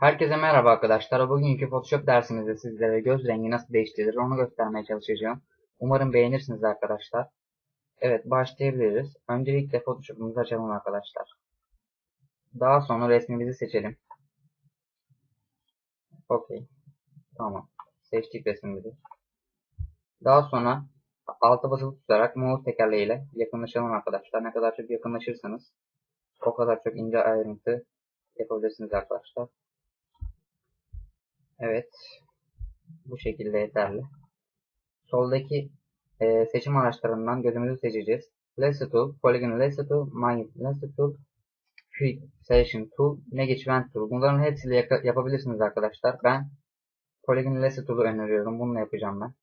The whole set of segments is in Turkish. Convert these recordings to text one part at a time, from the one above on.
Herkese merhaba arkadaşlar. Bugünkü Photoshop dersimizde sizlere göz rengi nasıl değiştirilir onu göstermeye çalışacağım. Umarım beğenirsiniz arkadaşlar. Evet başlayabiliriz. Öncelikle Photoshop'umuzu açalım arkadaşlar. Daha sonra resmimizi seçelim. Okey. Tamam. Seçtik resmimizi. Daha sonra alta basılı tutarak mouse tekerleğiyle yakınlaşalım arkadaşlar. Ne kadar çok yakınlaşırsanız o kadar çok ince ayrıntı yapabilirsiniz arkadaşlar. Evet. Bu şekilde yeterli. Soldaki e, seçim araçlarından gözümüzü seçeceğiz. Lasso Tool, Polygon Lasso Tool, Magnet Lasso Tool, Quick Selection Tool, Negate Vent Tool. Bunların hepsiyle yapabilirsiniz arkadaşlar. Ben Polygon Lasso Tool'u öneriyorum. Bununla yapacağım ben.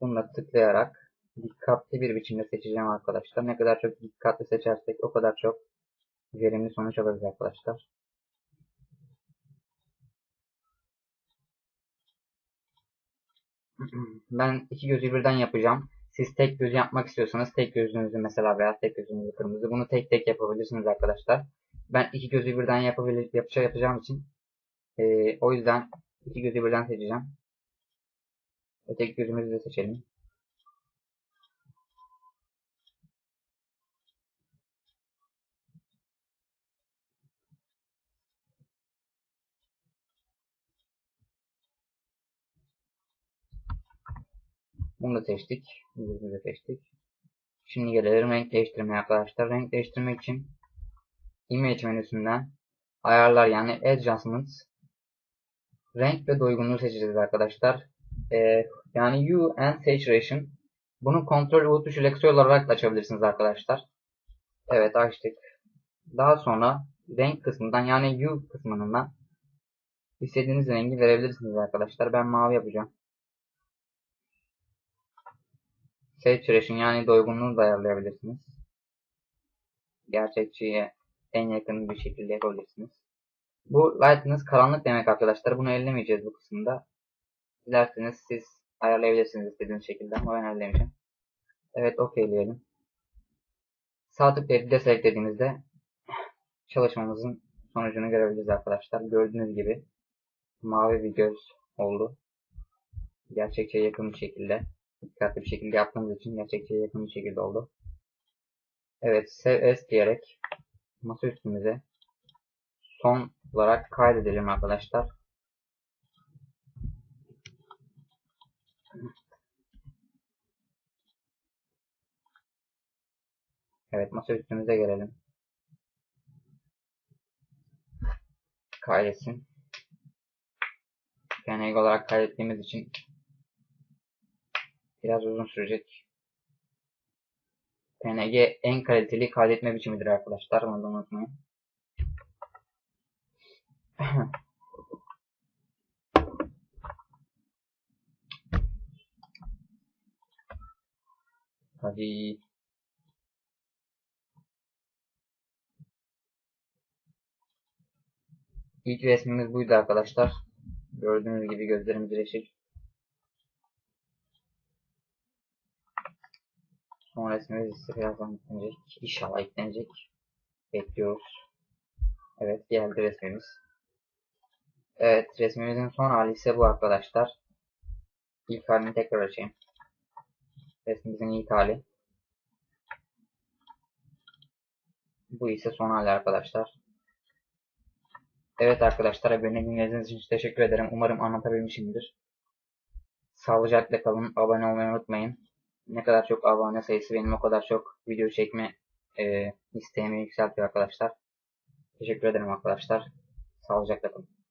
Bununla tıklayarak dikkatli bir biçimde seçeceğim arkadaşlar. Ne kadar çok dikkatli seçersek o kadar çok verimli sonuç alırız arkadaşlar. Ben iki gözü birden yapacağım. Siz tek göz yapmak istiyorsanız tek gözünüzü mesela veya tek gözünüzü kırmızı bunu tek tek yapabilirsiniz arkadaşlar. Ben iki gözü birden yapabilir, yapacağım, yapacağım için e, o yüzden iki gözü birden seçeceğim. Öteki gözümüzü de seçelim. Bunu da seçtik. Bunu da seçtik. Şimdi gelelim renk değiştirmeye arkadaşlar. Renk değiştirmek için Image menüsünden ayarlar yani Adjustments renk ve doygunluğu seçeceğiz arkadaşlar. Ee, yani Hue and Saturation bunu kontrol U tuşu ile olarak da açabilirsiniz arkadaşlar. Evet açtık. Daha sonra renk kısmından yani Hue kısmından istediğiniz rengi verebilirsiniz arkadaşlar. Ben mavi yapacağım. Saturation yani doygunluğu da ayarlayabilirsiniz. Gerçekçiye en yakın bir şekilde yapabilirsiniz. Bu lightness karanlık demek arkadaşlar. Bunu ellemeyeceğiz bu kısımda. Dilerseniz siz ayarlayabilirsiniz istediğiniz şekilde ama ben ellemeyeceğim. Evet okeyleyelim. Sağ tıklayıp deselect dediğimizde çalışmamızın sonucunu görebiliriz arkadaşlar. Gördüğünüz gibi mavi bir göz oldu. Gerçekçiye yakın bir şekilde dikkatli bir şekilde yaptığımız için gerçekçiye yakın bir şekilde oldu. Evet, save as diyerek masa üstümüze son olarak kaydedelim arkadaşlar. Evet, masa üstümüze gelelim. Kaydetsin. PNG olarak kaydettiğimiz için Biraz uzun sürecek. PNG en kaliteli kaydetme biçimidir arkadaşlar. Onu da unutmayın. Hadi. İlk resmimiz buydu arkadaşlar. Gördüğünüz gibi gözlerimiz yeşil. Son resmimiz ise birazdan eklenecek. İnşallah eklenecek. Bekliyoruz. Evet geldi resmimiz. Evet resmimizin son hali ise bu arkadaşlar. İlk halini tekrar açayım. Resmimizin ilk hali. Bu ise son hali arkadaşlar. Evet arkadaşlar beni dinlediğiniz için teşekkür ederim. Umarım anlatabilmişimdir. Sağlıcakla kalın. Abone olmayı unutmayın ne kadar çok abone sayısı benim o kadar çok video çekme e, isteğimi yükseltiyor arkadaşlar. Teşekkür ederim arkadaşlar. Sağlıcakla kalın.